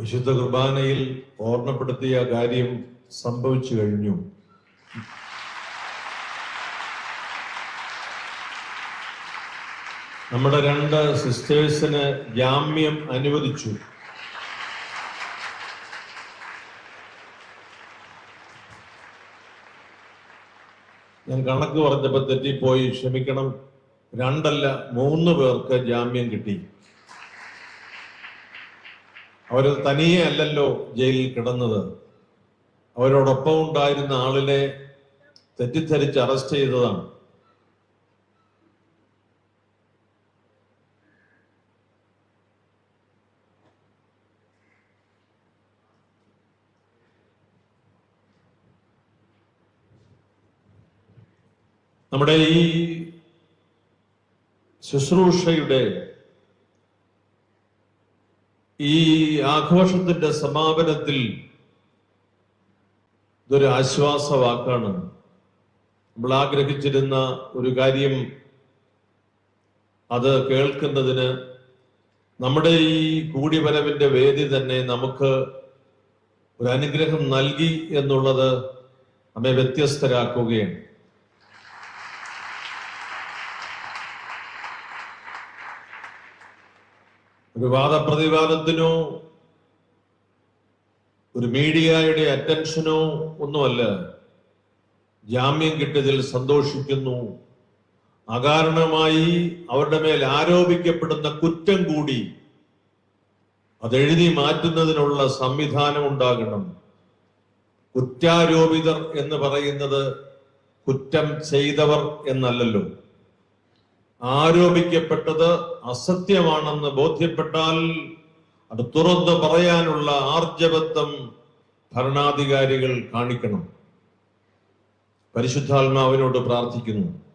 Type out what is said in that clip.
വിശുദ്ധ കുർബാനയിൽ ഓർമ്മപ്പെടുത്തിയ കാര്യം സംഭവിച്ചു കഴിഞ്ഞു. നമ്മുടെ രണ്ട് സിസ്റ്റേഴ്സിന് ജാമ്യം അനുവദിച്ചു. ഞാൻ കണക്ക് പറഞ്ഞപ്പോ തെറ്റിപ്പോയി. ക്ഷമിക്കണം. രണ്ടല്ല മൂന്ന് പേർക്ക് ജാമ്യം കിട്ടി. അവർ തനിയെ അല്ലല്ലോ ജയിലിൽ കിടന്നത്. അവരോടൊപ്പം ഉണ്ടായിരുന്ന ആളിനെ തെറ്റിദ്ധരിച്ച് അറസ്റ്റ് ചെയ്തതാണ്. നമ്മുടെ ഈ ശുശ്രൂഷയുടെ ഈ ആഘോഷത്തിന്റെ സമാപനത്തിൽ ഇതൊരു ആശ്വാസ വാക്കാണ് നമ്മൾ ആഗ്രഹിച്ചിരുന്ന ഒരു കാര്യം അത് കേൾക്കുന്നതിന് നമ്മുടെ ഈ കൂടിവരവിന്റെ വേദി തന്നെ നമുക്ക് ഒരു അനുഗ്രഹം നൽകി എന്നുള്ളത് നമ്മെ വ്യത്യസ്തരാക്കുകയാണ്. ഒരു വാദപ്രതിവാദത്തിനോ ഒരു മീഡിയയുടെ അറ്റൻഷനോ ഒന്നുമല്ല. ജാമ്യം കിട്ടിയതിൽ സന്തോഷിക്കുന്നു. അകാരണമായി അവരുടെ മേൽ ആരോപിക്കപ്പെടുന്ന കുറ്റം കൂടി അതെഴുതി മാറ്റുന്നതിനുള്ള സംവിധാനം ഉണ്ടാകണം. കുറ്റാരോപിതർ എന്ന് പറയുന്നത് കുറ്റം ചെയ്തവർ എന്നല്ലല്ലോ. ആരോപിക്കപ്പെട്ടത് അസത്യമാണെന്ന് ബോധ്യപ്പെട്ടാൽ അത് തുറന്നു പറയാനുള്ള ആർജവത്വം ഭരണാധികാരികൾ കാണിക്കണം. പരിശുദ്ധാത്മാവിനോട് പ്രാർത്ഥിക്കുന്നു.